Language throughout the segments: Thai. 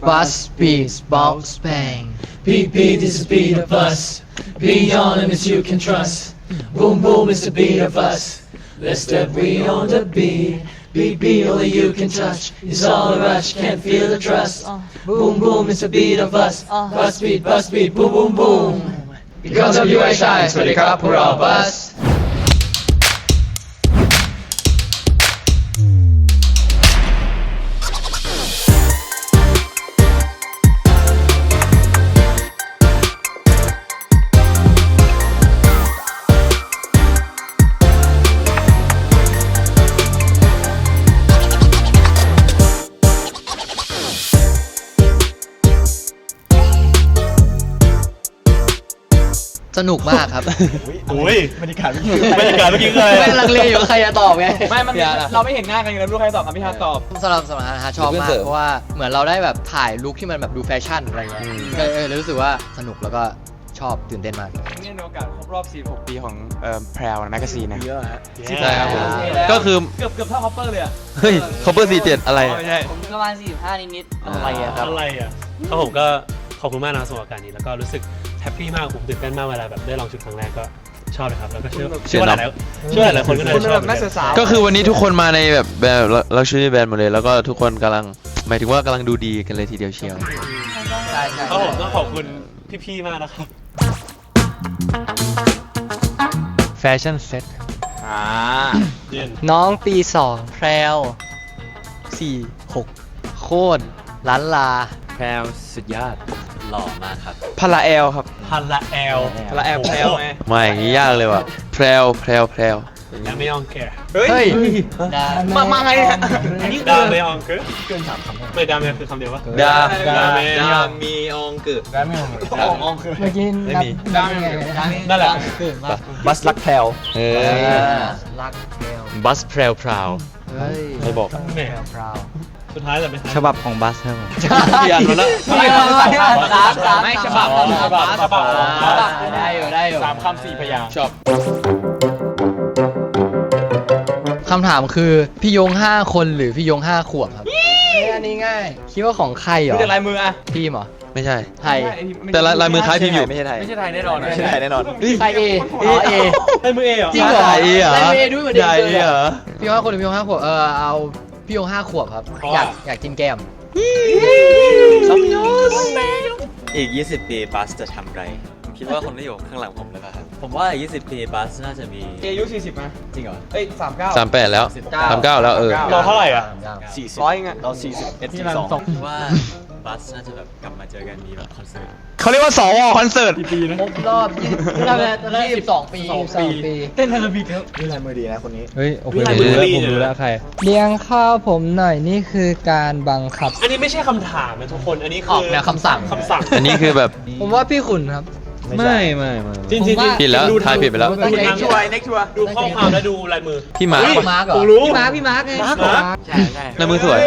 Bus beats, box bang. Beat, beat, this is beat of us. Be on him as you can trust. Boom, boom, it's the beat of us. Let's step we on the beat. Beat, beat, only you can touch. It's all a rush, can't feel the trust. Boom, boom, it's the beat of us. Bus beat, bus beat, boom, boom, boom. Because of you I shine, สวัสดีครับพวกเรา Bus ส นุกมากครับโอ้ยบรรยากาศบรรยากาศเมื่อกี้คืออะไรไม่ลังเลอยู่ใครจะตอบไงไม่มันอย่าละเราไม่เห็นหน้ากันเลยไม่รู้ใครตอบครับพี่ฮาร์ดตอบ สำหรับสำหรับนะฮะชอบเพื่อนมากเสริมเพราะว่าเหมือนเราได้แบบถ่ายลุคที่มันแบบดูแฟชั่นอะไรเงี้ยเออเออรู้สึกว่าสนุกแล้วก็ชอบตื่นเต้นมากนี่ในโอกาสครบรอบ 46 ปีของเอ่อแพรวแมกกาซีนนะ เยอะฮะใช่ครับผม ก็ก็คือ เกือบเกือบเท่าคอปเปอร์เลยอะเฮ้ยคอปเปอร์สี่เจ็ดอะไร ไม่ใช่ ผมประมาณ45นิดๆอะไรอะครับ อะไรอะก็ผมก็ขอบคุณมากนะสำหรับการนี้แล้วก็รู้สึกแฮปปี้มากผมตื่นเต้นมากเวลาแบบได้ลองชุดครั้งแรกก็ชอบเลยครับแล้วก็เชื่อเชื่เชื่ออว่าหเนลาอะยๆเชื่อว่าหลายๆคนก็น่าคุณจะเป็นชแบอบบนักศึกษาก็คือวันนี้ทุกคนมาในแบบแบบลักชัวรี่แบรนด์หมดเลย แล้วก็ทุกคนกำลังหมายถึงว่ากำลังดูดีกันเลยทีเดียวเชียวใช่ใช่ครับผมต้องขอบคุณพี่ๆมากนะครับ แฟชั่นเซ็ตอ่าน้องปีสองแพรวสี่หกโคตรล้านลา แพรวสุดยอด หล่อมากครับพลาแอลครับพันละแอลพลาแอลแพรวไงมาอย่างนี้ยากเลยว่ะแพรวแพรวแพรวและไม่อองแกเฮ้ยเฮ้ยมามาไงเนี่ยอันนี้ดาไม่อองเกอเกินสามคำไม่ดาไม่คือคำเดียววะดาดาเมดามีองกึอองอองคือเมื่อกี้ไม่มีดังนั่นแหละตื่นมากบัสลักแพรวเอเอออรักแพรวบัสแพรวพราวเฮ้ยใครบอกแหมแพรว สุดท้ายแต่ไม่ท้ายฉบับของบัสครับผมเปลี่ยนมาแล้ว สามสามไม่ฉบับของบัสฉบับของอ่าได้อยู่ได้อยู่สามคำสี่พยางค์ชอบคำถามคือพี่ยงห้าคนหรือพี่ยงห้าขวบครับอันนี้ง่าย คิดว่าของใครเหรอดูจากลายมืออะทีมเหรอไม่ใช่ ไทยแต่ลายลายมือคล้ายพิมพ์อยู่ ไม่ใช่ไทย ไม่ใช่ไทยแน่นอนไม่ใช่ไทยแน่นอนใครเออ๋อเอให้มือเอเหรอ จริงเหรอใหญ่เหรอได้เอด้วยเหมือนเดิมใหญ่เหรอ พี่ยงห้าคนหรือพี่ยงห้าขวบ เออเอาพี่ ยงห้าขวบครับอยากอยากกินแก้มอีก 20 ปีบัสจะทำไรผมคิดว่าคนที่อยู่ข้างหลังผมเลยป่ะครับ ผมว่าอีก 20 ปีบัสน่าจะมีอายุ40นะจริงเหรอเอ้ย39 สามแปดแล้วสามเก้าแล้วเออรอเท่าไหร่อะร้อยไงเรา41 42คิดว่า บัสน่าจะแบบกลับมาเจอกันมีแบบคอนเสิร์ตเขาเรียกว่าสวคอนเสิร์ตครบรอบยี่สิบสองปียี่สิบสองปี เต้นเทเลบิกครับเฮ้ยโอเคผมรู้แล้วผมรู้แล้วใคร เลี้ยงข้าวผมหน่อยนี่คือการบังคับ อันนี้ไม่ใช่คำถามนะทุกคน อันนี้อคืออกแนวคำสั่ง คำสั่ง อันนี้คือแบบ ผมว่าพี่ขุนครับ ไม่ไม่ไม่จริงๆจริงผมว่าผิดแล้วดูทายผิดไปแล้วตั้งใจเน็กชัวร์เน็กชัวร์ดูข้อความแล้วดูลายมือพี่หมาพี่มาร์กเหรอผมรู้พี่มาร์กพี่มาร์กไงมาร์คเหรอใช่ใช่ลายมือสวย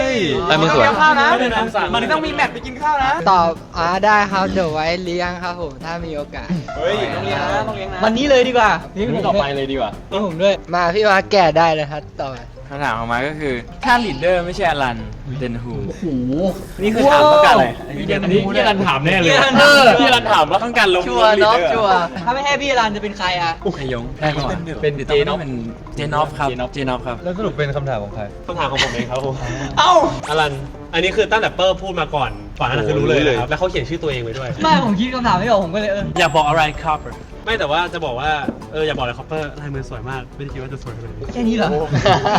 ลายมือสวยเลี้ยงข้าวนะไม่เป็นคำสั่งมันต้องมีแมตช์ไปกินข้าวนะตอบอ่าได้ครับเดี๋ยวไว้เลี้ยงครับผมถ้ามีโอกาส เฮ้ยต้องเลี้ยงนะต้องเลี้ยงนะวันนี้เลยดีกว่านี่ต่อไปเลยดีกว่านี่ผมด้วย มาพี่มาร์คแก่ได้เลยครับต่อไปคำถามของมาก็คือ ถ้าลีดเดอร์ไม่ใช่อลัน เดนฮูโอ้โหนี่คือถามต้องการอะไรอันนี้พี่รันถามแน่เลยเออพี่รันถามว่าต้องการลงชัวร์เนาะชัวร์ถ้าไม่ให้พี่รันจะเป็นใครอะนายงแน่นอนเป็นเจนอฟเป็นเจนอฟครับเจนอฟครับแล้วสรุปเป็นคำถามของใครคำถามของผมเองครับผมเอ้าอลันอันนี้คือตั้งแต่เปิร์พูดมาก่อนก่อนหนานั้นคือรู้เลยนะครับแล้วเขาเขียนชื่อตัวเองไว้ด้วยไม่ผมคิดคำถามไม่ออกผมก็เลยเอออยากบอกอะไรครับไม่แต่ว่าจะบอกว่าเอออย่าบอกเลยคอปเปอร์ลายมือสวยมากไม่ได้คิดว่าจะสวยขนาดนี้แค่นี้เหรอ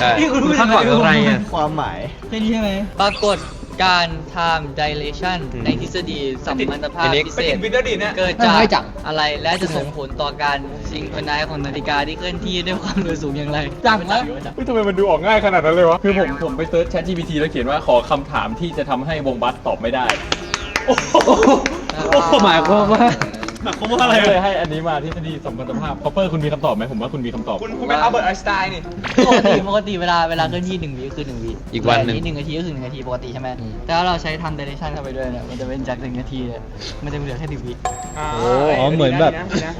ใช่นี่คุณพูดคาดหวังอะไรอะความหมายแค่นี้ใช่ไหมปรากฏการ time dilation ในทฤษฎีสัมพันธภาพพิเศไปษถึงวินเทอร์ดินเนี่ยเกิดจากอะไรและจะส่งผลต่อการซิงโครไนซ์ของนาฬิกาที่เคลื่อนที่ด้วยความเร็วสูงอย่างไรจังนะเฮ้ยทำไมมันดูออกง่ายขนาดนั้นเลยวะ คือผมผมไปเซิร์ช Chat GPT แล้วเขียนว่าขอคำถามที่จะทำให้วงบัสตอบไม่ได้หมายความว่า ผมว่าอะไรเลยให้อันนี้มาทฤษฎีสมรรถภาพคอปเปอร์คุณมีคำตอบไหมผมว่าคุณมีคำตอบ คุณคุณเป็นอัลเบิร์ตไอน์สไตน์นี่ ปกติปกติเวลาเวลาเคลื่อนที่หนึ่งวิก็คือหนึ่งวิอีกวันหนึ่ง แต่หนึ่งนาทีก็คือหนึ่งนาทีปกติใช่ไหมแต่ถ้าเราใช้ทำเดเรชั่นเข้าไปด้วยเนี่ยมันจะเป็นจากหนึ่งนาทีเนี่ยมันจะเหลือแค่หนึ่งวิอ๋อเหมือนแบบ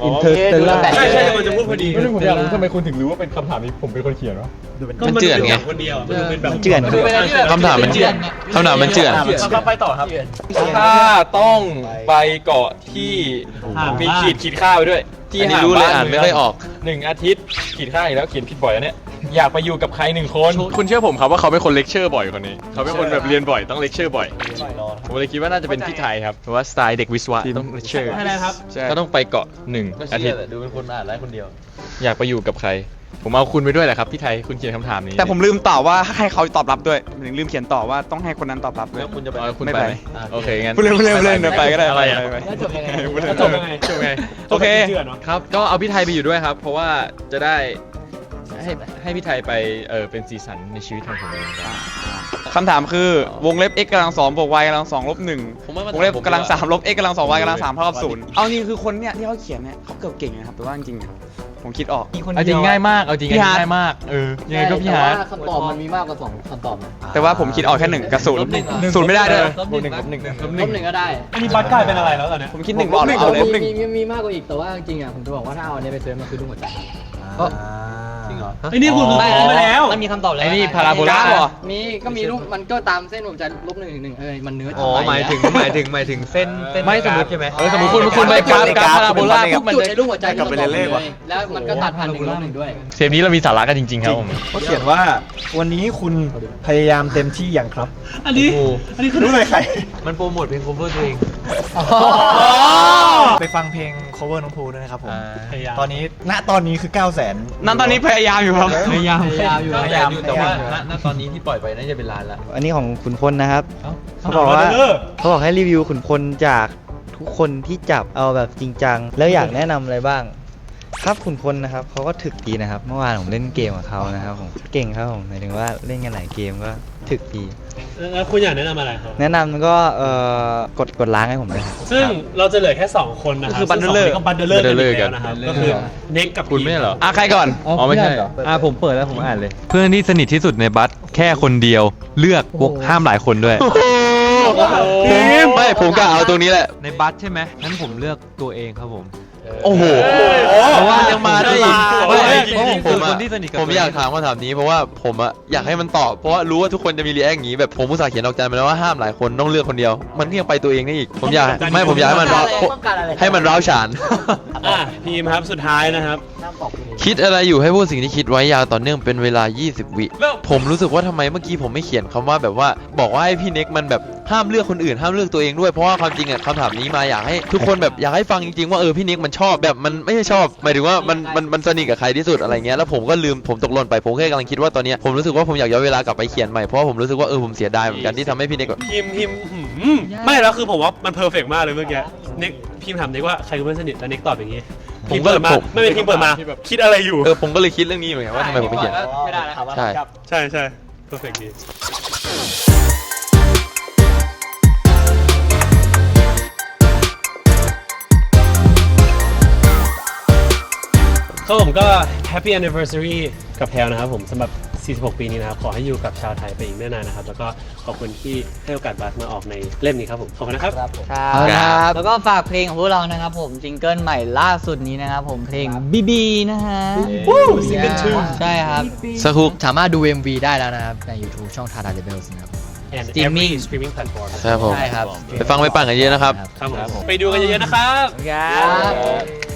อินเตอร์สเตลล่า ใช่ใช่กำลังจะพูดพอดี ไม่รู้ผมอยากรู้ทำไมคุณถึงรู้ว่าเป็นคำถามนี้ผมเป็นคนเขียนวะ มันเจือนไง คนเดียวมันดูเป็นแบบเจือนมันดูเป็นอะไรที่แบบคำถามมันเจือน คำถามมันเจือน เราไปต่อครับ ถ้าต้องไปเกาะที่มีขีดขีดค่าไปด้วย ที่อันนี้ห่างรู้เลยบ้อ่านไม่ค่อยออกหนึ่งอาทิตย์ขีดค่าอีกแล้วเขียนผิดบ่อยแล้วเนี่ยอยากไปอยู่กับใครหนึ่งคนคุณเชื่อผมครับว่าเขาเป็นคนเลคเชอร์บ่อยคนนี้ เขาเป็นคนแบบเรียนบ่อยต้องเลคเชอร์บ่อย ผมเลยคิดว่าน่าจะเป็นพี่ไทยครับ เพราะว่าสไตล์เด็กวิศวะต้องเลคเชอร์อะไรครับใช่ก็ต้องไปเกาะหนึ่งอาทิตย์ดูเป็นคนอ่านได้คนเดียว อยากไปอยู่กับใคร ผมเอาคุณไปด้วยแหละครับพี่ไทยคุณเขียนคำถามนี้แต่ผมลืมตอบว่าให้เขาตอบรับด้วยผมลืมเขียนต่อว่าต้องให้คนนั้นตอบรับด้วย แล้วคุณจะไป เอาคุณไม่ไปไป ไหมโอเคงั้นพูดเล่นพูดเล่นพูดเล่นเดี๋ยวไปก็ได้อะไรอะปปแล้วจบยังไงพูดเล่นแล้วจบยังไงจบไงโอเคเจือนเนาะครับ ก็เอาพี่ไทยไปอยู่ด้วยครับ เพราะว่าจะได้ให้ให้พี่ไทยไปเออเป็นสีสันในชีวิตของผมเองครับคำถามคือวงเล็บ x กำลังสองบวก y กำลังสองลบหนึ่งผมว่ามันวงเล็บผมกำลังดีกว่าสามลบ x กำลังสอง y กำลังสามเท่ากับศูนย์เอานี่คือคนเนี่ยที่เขาเขียนเนี่ยเขาเกือบเก่งนะครับแต่ว่าจริงๆเนี่ย ผมคิดออกเอาจริงง่ายมากเอาจริงพี่ฮาร์ท ง่ายมากเออยังไงก็พี่ฮาร์ดแต่ว่คำตอบมันมีมากกว่าสองคำตอบนะแต่ว่าผมคิดออกแค่หนึ่งกับศูนย์ลบหนึ่งเหรอศูนย์ไม่ได้ด้วยลบหนึ่งลบหนึ่งลบหนึ่งก็ได้อันนี้บัตรกลายเป็นอะไรแล้วตอนเนี้ยผมคิดหนึ่งบอกเลยเอาเลยมีมีมีมีมากกว่าอีกแต่ว่าจริงๆอะผมจะบอกว่าถ้าเอาอันนี้ไปเซิร์ชมันคือลูกหัวใจเพราะจริงเหรอ ไอ้นี่คุณไม่รู้ไปแล้ว มันมีคำตอบแล้วไอ้นี่พาราโบลาเหรอ มีก็มีรูปมันก็ตามเส้นหัวใจลบหนึ่งหนึ่งเออมันเนื้ออ๋อหมายถึงหมายถึงหมายถึงเส้นเส้นไม่สมมติใช่ไหมเออสมมติคุณคุณไปกราฟกราฟพาราโบลาปุ๊บมันจุดจะในรูปหัวใจกลับไปเรียนเลขว่ะแล้วมันก็ตัดพันหนึ่งลบหนึ่งด้วยเทปนี้เรามีสาระกันจริง ๆ ครับผมเขาเขียนว่าวันนี้คุณพยายามเต็มที่อย่างครับ อันนี้อันนี้คือรู้เลยใคร มันโปรโมทเพลง cover ตัวเองไปฟังเพลง cover น้องภูด้วยนะครับผม พยายาม ตอนนี้ณตอนนี้คือ 9 0 0 0 0นนั่นตอนนี้พยายามอยู่ครับ พยายามพยายามอยู่พยายามอยู่แต่ว่าณณตอนนี้ที่ปล่อยไปน่าจะเป็นล้านละ อันนี้ของขุนพลนะครับเขาบบออกกว่าว่าเขาบอกให้รีวิวขุนพลจากทุกคนที่จับเอาแบบจริงจัง แล้วอยากแนะนำอะไรบ้าง ครับขุนพลนะครับเขาก็ถึกดีนะครับ เมื่อวานผมเล่นเกมกับเขานะครับผมเก่งครับผมหมายถึงว่าเล่นกันหลายเกมก็ถึกดีแล้วคุณอยากแนะนำอะไรครับแนะนำก็เอ่อกดกดล้างให้ผมด้วยครับ ซึ่งเราจะเหลือแค่ 2 คนนะครับก็คือ Bundler ซึ่งสงคนนี้ก็บันเดอร์เลอร์กันอีกแล้วนะครับก็คือเน็กกับคุณไม่ใช่เหรออะใครก่อนอ๋อไม่ใช่ อ่าผมเปิดแล้วผมอ่านเลย เพื่อนที่สนิทที่สุดในบัสแค่คนเดียว เลือกห้ามหลายคนด้วยผมไม่ผมกะเอาตรงนี้แหละ ในบัตใช่ไหมงั้นผมเลือกตัวเองครับผม โอ้โหเพราะว่ายังมาได้อีกเฮ้ยเพราะผมคืออะคนที่สนิทกับผมตัวเองอยากถามคำถามนี้เพราะว่าผมอะอยากให้มันตอบเพราะว่ารู้ว่าทุกคนจะมีรีแอคอย่างนี้แบบผมอุตส่าห์เขียนออกจานไปแล้วว่าห้ามหลายคนต้องเลือกคนเดียว มันก็ยังไปตัวเองได้อีกผมอยากไม่ผมอยากให้มันร้าวต้องการอะไรให้มันร้าวฉาน อะพีมครับสุดท้ายนะครับ คิดอะไรอยู่ให้พูดสิ่งที่คิดไว้ยาวต่อเนื่องเป็นเวลา 20 วิผมรู้สึกว่าทำไมเมื่อกี้ผมไม่เขียนคำว่าแบบว่า บอกว่าให้พี่เน็กมันแบบห้ามเลือกคนอื่นห้ามเลือกตัวเองด้วยเพราะว่าความจริงอะคำถามนี้มาอยากให้ทุกคนแบบอยากให้ฟังจริงๆว่าเออพี่เน็กมันชอบแบบมันไม่ใช่ชอบหมายถึงว่ามันมันมันสนิทกับใครที่สุดอะไรเงี้ยแล้วผมก็ลืมผมตกหล่นไปผมแค่กำลังคิดว่าตอนเนี้ยผมรู้สึกว่าผมอยากย้อนเวลากลับไปเขียนใหม่เพราะว่าผมรู้สึกว่าเออผมเสียดายเหมือนกันที่ทำให้พี่เน็กแบบพิมพ์พิมพ์หืมไม่แล้วคือผมว่ามันเพอร์เฟกมากเลยเมื่อกี้เน็กพิมพ์ถามเน็กว่าใครคือเพื่อนสนิทแล้วเน็กตอบอย่างนี้ผมพิมพ์ก็เปิดมาผมไม่เป็นพิมพ์เปิดมาคิดอะไรอยู่เออผมก็เลยคิดเรื่องนี้เหมือนกันว่าทำไมผมไม่เขียนไม่ได้นะครับใช่ใช่ใช่เพอร์เฟกดี ครับผมก็ Happy Anniversary กับแพลนะครับผมสำหรับ 46 ปีนี้นะครับ ขอให้อยู่กับชาวไทยไปอีกนานๆนะครับ แล้วก็ขอบคุณที่ให้โอกาสบัสมาออกในเล่มนี้ครับผม ขอบคุณนะครับ ครับแล้วก็ฝากเพลงของพวกเรานะครับผมจิงเกิลใหม่ล่าสุดนี้นะครับผมเพลงบีบีนะฮะ Season two ใช่ครับสักครู่สามารถดู MV ได้แล้วนะครับ ใน YouTube ช่อง Tata Rebels นะครับ and Streaming every streaming platform ใช่ครับผม ใช่ครับไปฟังไปปั่นกันเยอะนะครับ ครับผมไปดูกันเยอะๆนะครับ ครับ